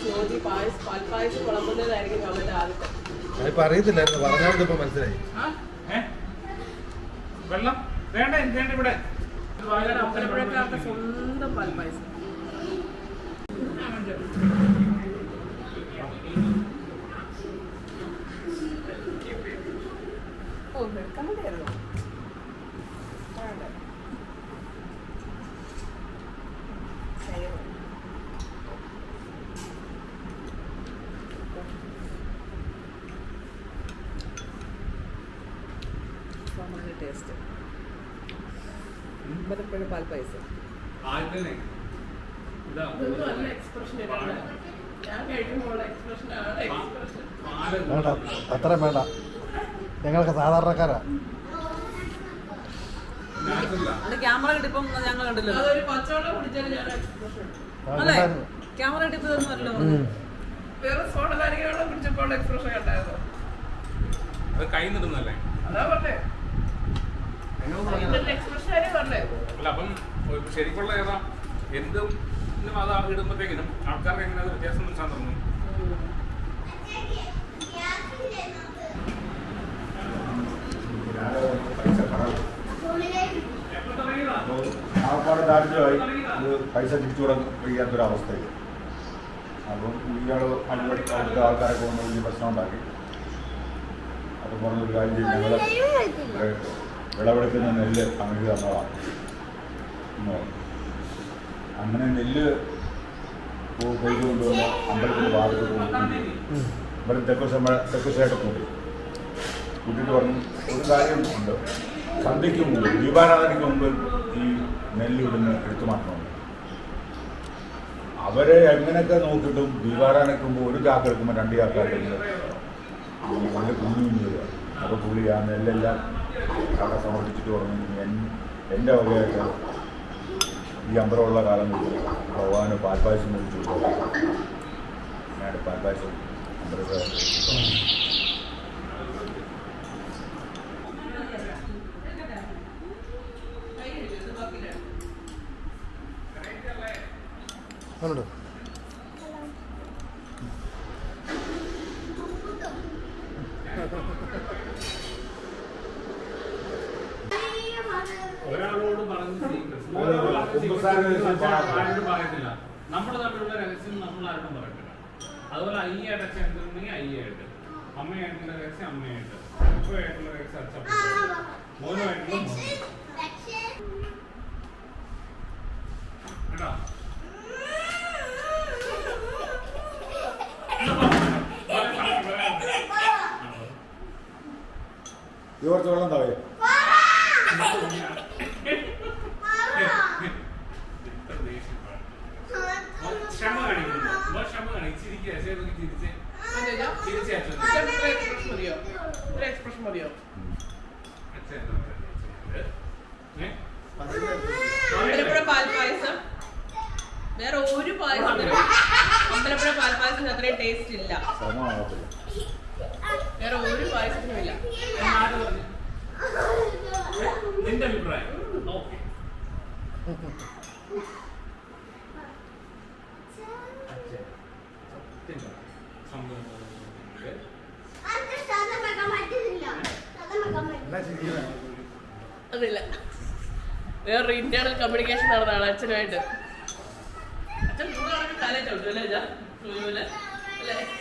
Smoothie പായസം പാൽപ്പായസം വിളമ്പുന്നതായിരിക്കും അവന്റെ ആദ്യത്തെ. ഞാനിപ്പോ അറിയത്തില്ലായിരുന്നു പറഞ്ഞാൽ ഇപ്പൊ മനസ്സിലായി വെള്ളം? വേണ്ട വേണ്ട ഇവിടെ. അമ്പലപ്പുഴക്കാർക്ക് സ്വന്തം പാൽപ്പായസം ഓ എടുക്കാൻ മതിയായിരുന്നു വേണ്ട. ശരി. സാമാന്യ ടേസ്റ്റ് അമ്പലപ്പുഴ പാൽപ്പായസം ആദ്യത്തെ ഇതാ ഇതൊന്നും അല്ല expression ഇടണ്ട. ഞാൻ കഴിക്കുമ്പോൾ expression ആണ് പാൽ പാൽ വേണ്ട. അത്രയും വേണ്ട. ഞങ്ങൾക്ക് സാധാരണക്കാരാ. ക്യാമറ കിട്ടിപ്പം ഞങ്ങൾ കണ്ടില്ല അതൊരു ക്യാമറ കിട്ടിയതൊന്നും വേറെ എക്സ്പ്രഷൻ കണ്ടായിരുന്നു അത് കൈ നിടുന്നല്ലേ അതാ പറഞ്ഞേ ഇതിന്റെ എക്സ്പ്രഷൻ ആരും പറഞ്ഞേ അല്ല അപ്പം ശരിക്കുള്ള ഏതാ? എന്തും അത് ഇടുമ്പോഴത്തേക്കിനും ആൾക്കാർക്ക് എങ്ങനെ അത് വ്യത്യാസം മനസ്സിലാൻ തുടങ്ങും? ആൾക്കാട് ദാരിദ്ര്യമായി പൈസ തിരിച്ചു കൊടുക്കാൻ വയ്യാത്തൊരവസ്ഥയിൽ അപ്പം ഇയാൾ അവിടുത്തെ അവിടുത്തെ ആൾക്കാരൊക്കെ വന്ന് വലിയ പ്രശ്നം ഉണ്ടാക്കി. അപ്പം പറഞ്ഞൊരു കാര്യം ചെയ്യുന്നത് ഞങ്ങൾ വിളവെടുക്കുന്ന നെല്ല് അങ്ങനെ തന്നതാണ്. അങ്ങനെ നെല്ല് കൊയ്ത് കൊണ്ടുവന്ന് അമ്പലത്തിന്റെ ഭാഗത്ത് കൊണ്ടുവന്നു ഇവിടെ തെക്കുശ തെക്കുശയായിട്ട് കൂട്ടി കൂട്ടിയിട്ട് പറഞ്ഞു ഒരു കാര്യം ഉണ്ട്. സന്ധ്യയ്ക്ക് മുമ്പ് ദീപാരാധനയ്ക്ക് മുമ്പ് ഈ നെല്ല് ഇവിടുന്ന് എടുത്തു മാറ്റണം. അവരെ എങ്ങനെയൊക്കെ നോക്കിയിട്ടും ദീപാരാധനയ്ക്ക് മുമ്പ് ഒരു ചാക്ക് എടുക്കുമ്പോൾ രണ്ട് ചാക്ക് എടുക്കുന്നത് നല്ല കുഞ്ഞു കുഞ്ഞു വരിക പുള്ളി ആ നെല്ലെല്ലാം അവിടെ സമർപ്പിച്ചിട്ട് പറഞ്ഞു എൻ- എന്റെ വകയായിട്ട് ഈ അമ്പലമുള്ള കാലം തൊട്ട് ഭഗവാന് പാൽപ്പായസം കുടിച്ചു ഞാൻ പാൽപ്പായസം അമ്പലത്തിൽ ഒരാളോട് പറഞ്ഞ് ചെയ്യിക്കും. അതെ, അതെ. പറഞ്ഞ് കുമ്പസാര രഹസ്യം ചെയ്യിക്കും. പാടില്ല. ആരോടും പറയത്തില്ല. നമ്മൾ തമ്മിലുള്ള രഹസ്യം നമ്മൾ ആരോടും പറയത്തില്ല. അതുപോലെ അയ്യായിട്ട് അച്ഛൻ എന്തുണ്ടെങ്കിൽ അയ്യായിട്ട് അമ്മയായിട്ടുള്ള രഹസ്യം അമ്മയായിട്ട്. അപ്പയായിട്ടുള്ള രഹസ്യം അച്ഛൻ മോനുമായിട്ടുള്ള കേട്ടോ കുറച്ച് വെള്ളം താവേ ടേസ്റ്റ് ഇല്ല. വേറെ ഒരു പായസത്തിനും ഇല്ല. എന്റെ നിന്റെ അഭിപ്രായം. അതില്ല. വേറൊരു ഇന്റേണൽ കമ്മ്യൂണിക്കേഷൻ നടന്നതാണ് അച്ഛനുമായിട്ട്. അച്ഛൻ കാലേ ചവിട്ടു അല്ലേ 원래.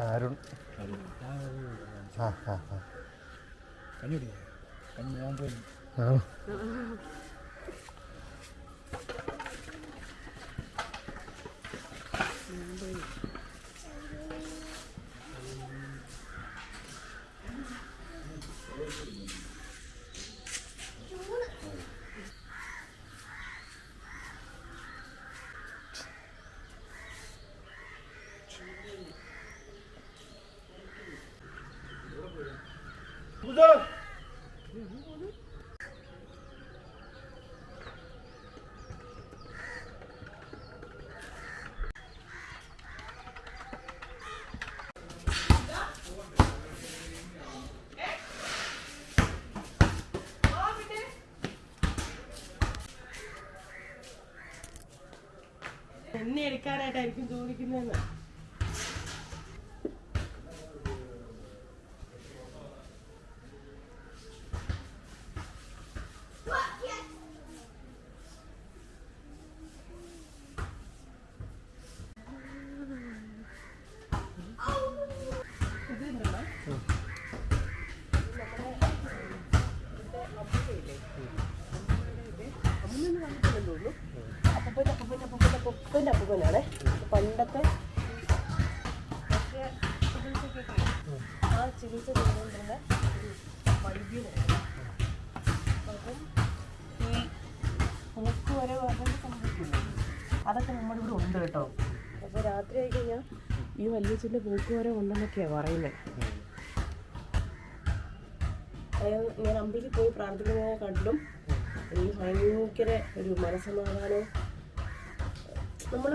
അരുൺ. ആ ആ ആ. ആണോ? എന്നെ എടുക്കാനായിട്ടായിരിക്കും ചോദിക്കുന്നതെന്ന് അതൊക്കെ നമ്മുടെ ഇവിടെ ഉണ്ട് കേട്ടോ. അപ്പോൾ രാത്രി ആയി കഴിഞ്ഞാൽ ഈ വല്യച്ഛന്റെ പോക്ക് വരെ ഉണ്ടെന്നൊക്കെയാണ് പറയുന്നത് ഞാൻ അമ്പലത്തിൽ പോയി പ്രാർത്ഥിക്കുന്നതിനെ കണ്ടും ഈ ഭയങ്കര ഒരു മനസ്സമാധാനവും. നമ്മൾ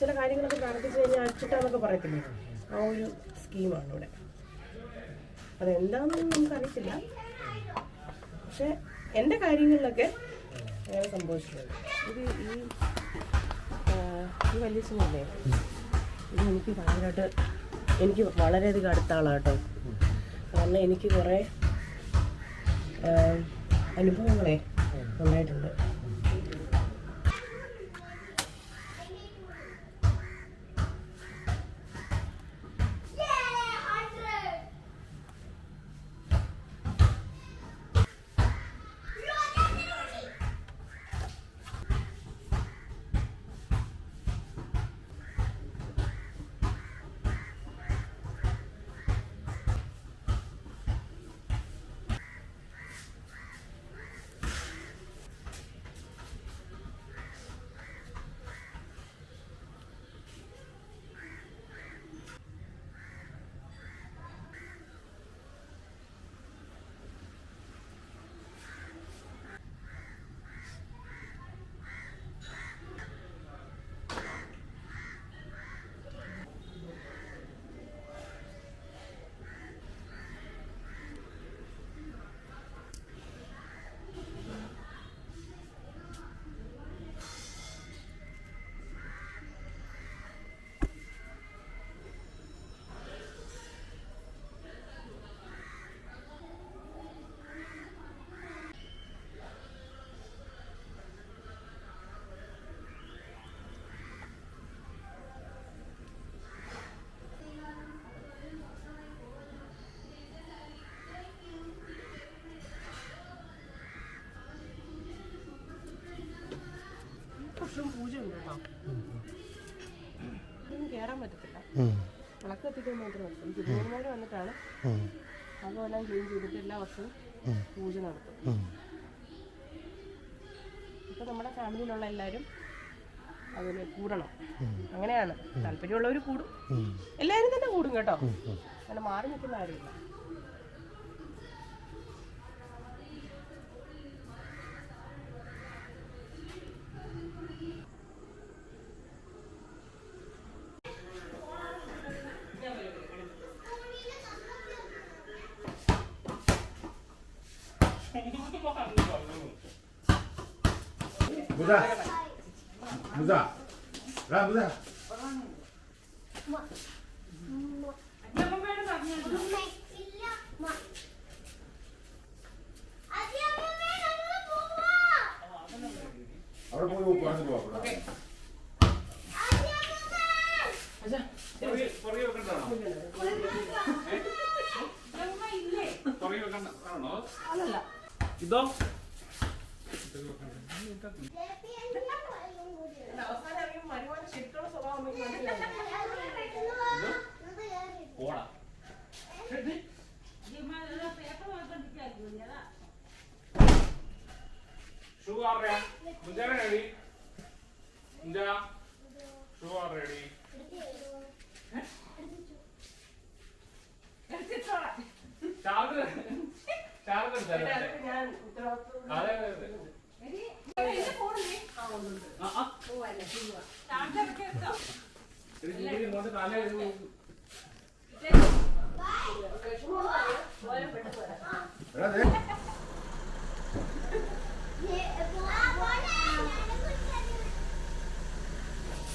ചില കാര്യങ്ങളൊക്കെ പ്രാർത്ഥിച്ചു കഴിഞ്ഞാൽ അച്ചിട്ടാന്നൊക്കെ പറയത്തില്ലേ? ആ ഒരു സ്കീമാണ് ഇവിടെ. അതെന്താണെന്നൊന്നും നമുക്കറിയത്തില്ല. പക്ഷെ എന്റെ കാര്യങ്ങളിലൊക്കെ അങ്ങനെ സംഭവിച്ചിട്ടുണ്ട് ഇത് ഈ ഈ വലിയച്ഛനല്ലേ ഇത് എനിക്ക് ഭയങ്കരമായിട്ട് എനിക്ക് വളരെയധികം അടുത്ത കേട്ടോ കാരണം എനിക്ക് കുറേ അനുഭവങ്ങളെ ഉണ്ടായിട്ടുണ്ട് വർഷവും പൂജ ഉണ്ട് കേട്ടോ ഇതൊന്നും കയറാൻ പറ്റത്തില്ല വിളക്ക് കത്തിക്കാൻ മാത്രം പറ്റും തിരുവനന്തപുരം വന്നിട്ടാണ് അതുപോലെ അതെല്ലാം ക്ലീൻ ചെയ്തിട്ട് എല്ലാ വർഷവും പൂജ നടത്തും. ഇപ്പൊ നമ്മുടെ ഫാമിലിയിലുള്ള എല്ലാരും അതിന് കൂടണം. അങ്ങനെയാണ്. താല്പര്യമുള്ളവർ കൂടും. എല്ലാരും എല്ലാവരും തന്നെ കൂടും കേട്ടോ. അങ്ങനെ മാറി നിൽക്കുന്ന ആരുമില്ല മുത മുത റാ മുത അവിടെ പോയി പറഞ്ഞിട്ട് പോകാം പുറകെ- പുറകെ വെക്കണ്ടതാണോ? ഏ? പുറകെ വെക്കണ്ടതാണോ? അല്ലല്ല ഇതോ ഓടാ ഷൂ ആർ മുഞ്ചാണ് റെഡി റെഡി ഞാൻ ഉത്തരവാദിത്വം അതെ അതെ അതെ. ഇങ്ങോട്ട് തല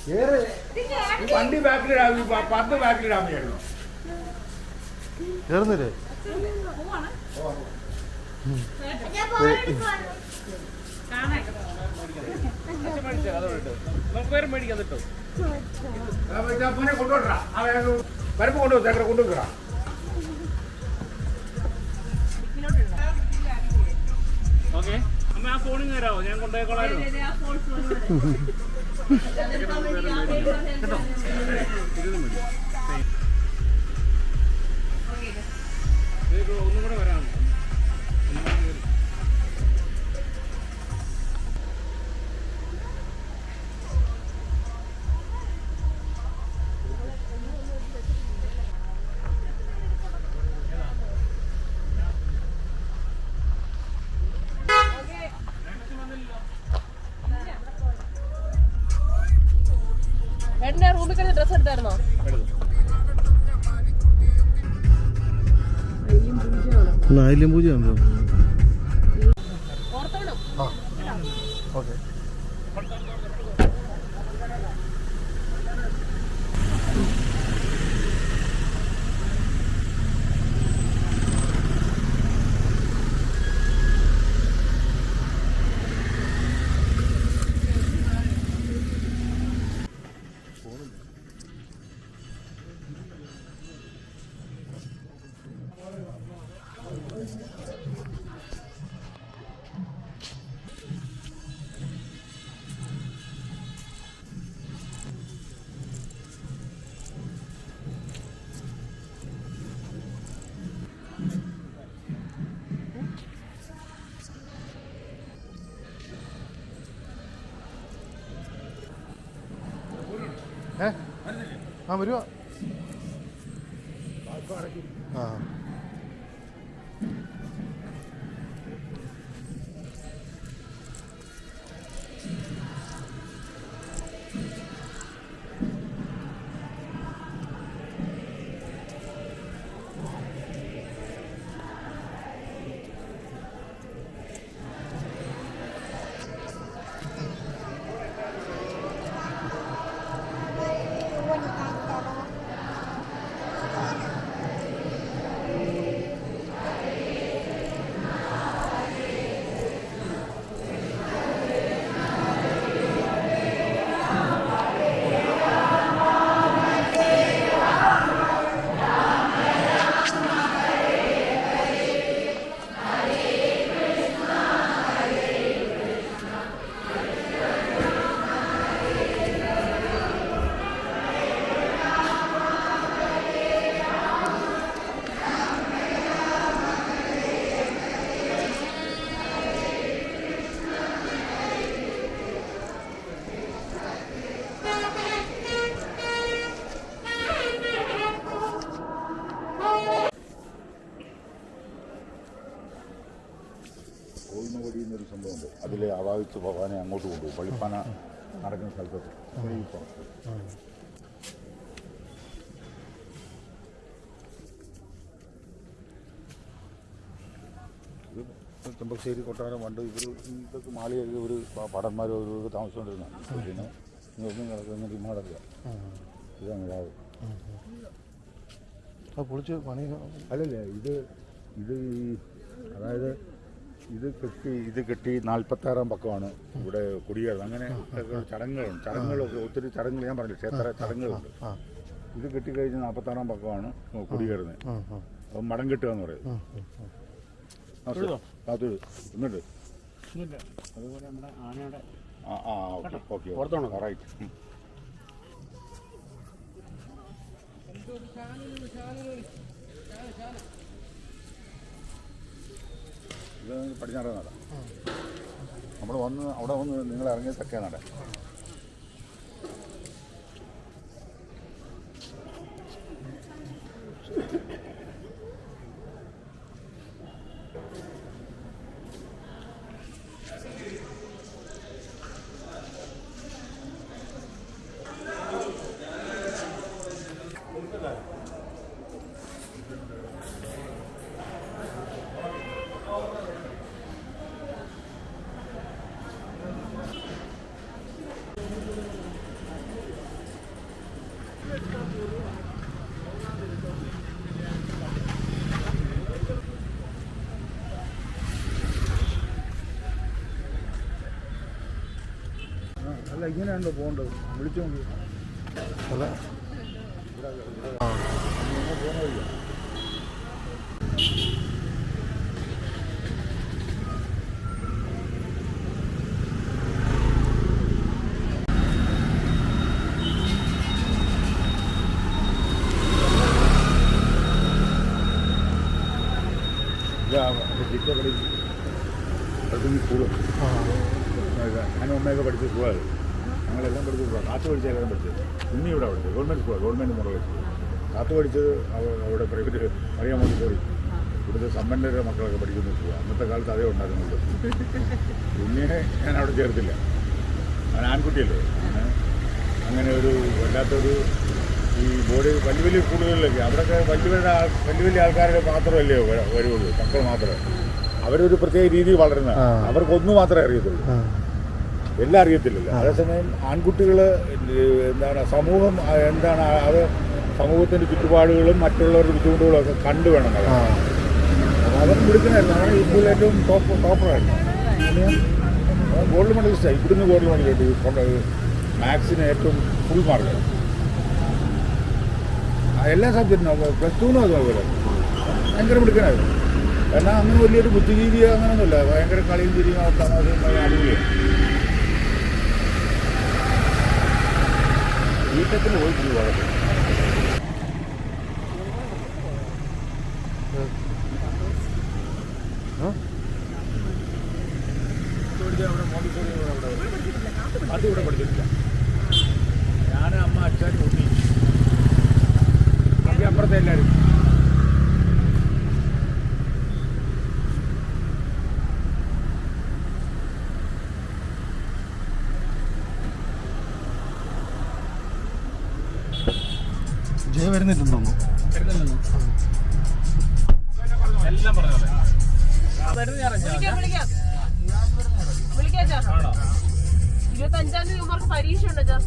ഈ വണ്ടി ബാക്കിലിടാം പത്ത് മോനെ കൊണ്ടുപോട്ടാ പരപ്പ് കൊണ്ടുപോകും തേക്കറ കൊണ്ടുവെക്കടാ ഓക്കെ. അമ്മ ആ ഫോണിൽ തരാമോ ഞാൻ കൊണ്ടുപോയിക്കോളായിരുന്നു. ഇത് ഒന്നും കൂടെ റൂമിൽ ഡ്രസ്സ് എടുത്തായിരുന്നോ? പൂജയുണ്ടോ ആ വരുവാ? അവാവിച്ച് ഭഗവാനെ അങ്ങോട്ട് കൊണ്ടുപോകും. പള്ളിപ്പാന നടക്കുന്ന സ്ഥലത്തൊക്കെ. ഇത് ചെമ്പശ്ശേരി കൊട്ടാരം പണ്ട് ഇവർ ഇതൊക്കെ മാളിയൊക്കെ ഒരു പടന്മാർ ഒരു താമസിച്ചുകൊണ്ടിരുന്നതാണ് പിന്നെ ഇതൊന്നും കിടക്കുന്ന റിമാടല്ല ഇതാണ് രാവ്. പൊളിച്ച് പണി അല്ലല്ലേ ഇത് ഇത് ഈ അതായത് ഇത് കെട്ടി ഇത് കെട്ടി നാൽപ്പത്താറാം പക്കമാണ്. ഇവിടെ കുടിയേറുന്നത്. അങ്ങനെ ചടങ്ങുകളുണ്ട്. ചടങ്ങുകളൊക്കെ ഒത്തിരി ചടങ്ങുകൾ ഞാൻ പറഞ്ഞില്ല? ക്ഷേത്ര ചടങ്ങുകളുണ്ട്. ഇത് കെട്ടിക്കഴിഞ്ഞ് നാൽപ്പത്താറാം പക്കമാണ് കുടിയേറുന്നത്. അപ്പം മടം കെട്ടുക എന്ന് പറയും. കാത്തൊഴു എന്നിട്ട് അതുപോലെ നമ്മുടെ ആനയുടെ ആ ആ ഓക്കെ ഓക്കെ. റൈറ്റ്. ഇത് പടിഞ്ഞാറേ നട നമ്മൾ വന്ന് അവിടെ വന്ന് നിങ്ങൾ ഇറങ്ങിയ തെക്കേ നട അല്ല ഇങ്ങനെയാണല്ലോ പോകേണ്ടത്. വിളിച്ചു നോക്കി. അല്ല. പോകുന്ന വഴിയാ ചിറ്റപ്പടി സ്കൂൾ. ഞാൻ ഒന്നൊക്കെ പഠിച്ച സ്കൂളാണ് ഞങ്ങളെല്ലാം പഠിച്ച സ്കൂളാണ് കാത്തു പഠിച്ചെല്ലാം പഠിച്ചത് ഉണ്ണി ഇവിടെ പഠിച്ചത് ഗവൺമെന്റ് സ്കൂൾ ഗവൺമെന്റ് മുറ വെച്ചത് കാത്തു പഠിച്ചത് അവിടെ പ്രൈവറ്റ് അറിയാൻ വേണ്ടി പോയി ഇവിടുത്തെ സമ്പന്നരുടെ മക്കളൊക്കെ പഠിക്കുന്ന സ്കൂൾ അന്നത്തെ കാലത്ത് അതേ ഉണ്ടായിരുന്നുള്ളൂ. ഉണ്ണിയെ ഞാൻ അവിടെ ചേർത്തില്ല. അവൻ ആൺകുട്ടിയല്ലേ? അങ്ങനെ ഒരു വല്ലാത്തൊരു ഈ ബോഡി വലിയ വലിയ സ്കൂളുകളിലൊക്കെ. അവിടെയൊക്കെ വലിയ വലിയ വലിയ വലിയ ആൾക്കാരുടെ മാത്രമല്ലേ വരുള്ളൂ. മക്കൾ മാത്രമേ. അവരൊരു പ്രത്യേക രീതിയിൽ വളരുന്ന. അവർക്കൊന്നു മാത്രമേ അറിയത്തുള്ളൂ. എല്ലാം അറിയത്തില്ലല്ലോ. അതേസമയം ആൺകുട്ടികൾ എന്താണ് സമൂഹം എന്താണ് അത് സമൂഹത്തിന്റെ ചുറ്റുപാടുകളും മറ്റുള്ളവരുടെ ബുദ്ധിമുട്ടുകളും ഒക്കെ കണ്ടു വേണം ആ. വിളിക്കുന്നതല്ല ഈ സ്കൂളിൽ ഏറ്റവും ടോപ്പ് ടോപ്പറായിരുന്നു ഗോൾഡ് മെഡലിസ്റ്റായി ഇവിടുന്ന് ഗോൾഡ് മെഡൽ കിട്ടി മാത്സിന് ഏറ്റവും ഫുൾ മാർക്ക് എല്ലാ സബ്ജക്റ്റിനും പ്ലസ് ടുന്നും അതുപോലെ ഭയങ്കര മിടുക്കനായിരുന്നു. എന്നാൽ അങ്ങനെ വലിയൊരു ബുദ്ധിജീവി അങ്ങനെയൊന്നുമില്ല. ഭയങ്കര കളിയും തിരിയും തമാശയും അത് വീട്ടത്തിൽ പോയിട്ട് വളരെ അത് വിളിക്കാം ചാ ഇരുപത്തി അഞ്ചാം തീയതി പരീക്ഷ ഉണ്ടോ ചാ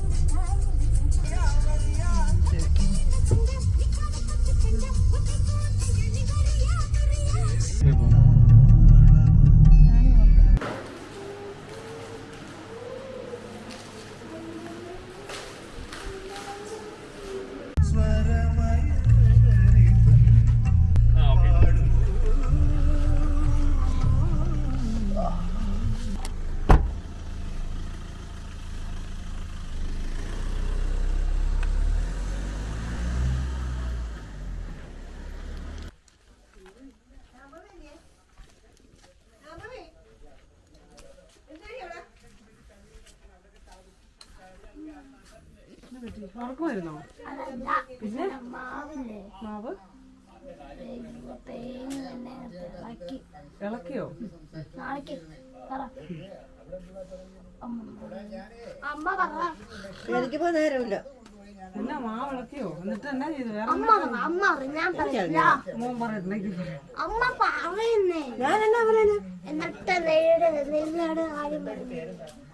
ഉറക്കമായിരുന്നോ പിന്നെ? മാവില്ലേ മാവ്? ഇളക്കിയോ? എനിക്കിപ്പോ നേരമില്ല. എന്നാ മാവ് ഇളക്കിയോ? എന്നിട്ട് എന്നാ ചെയ്തു വേറെ അമ്മ ഞാൻ മോൻ പറയുന്നെങ്കിൽ അമ്മ പറയുന്നേ. ഞാൻ എന്നാ പറയുന്നത് എന്നിട്ട് നെയ്യുടെ ആദ്യം പറയുന്നത്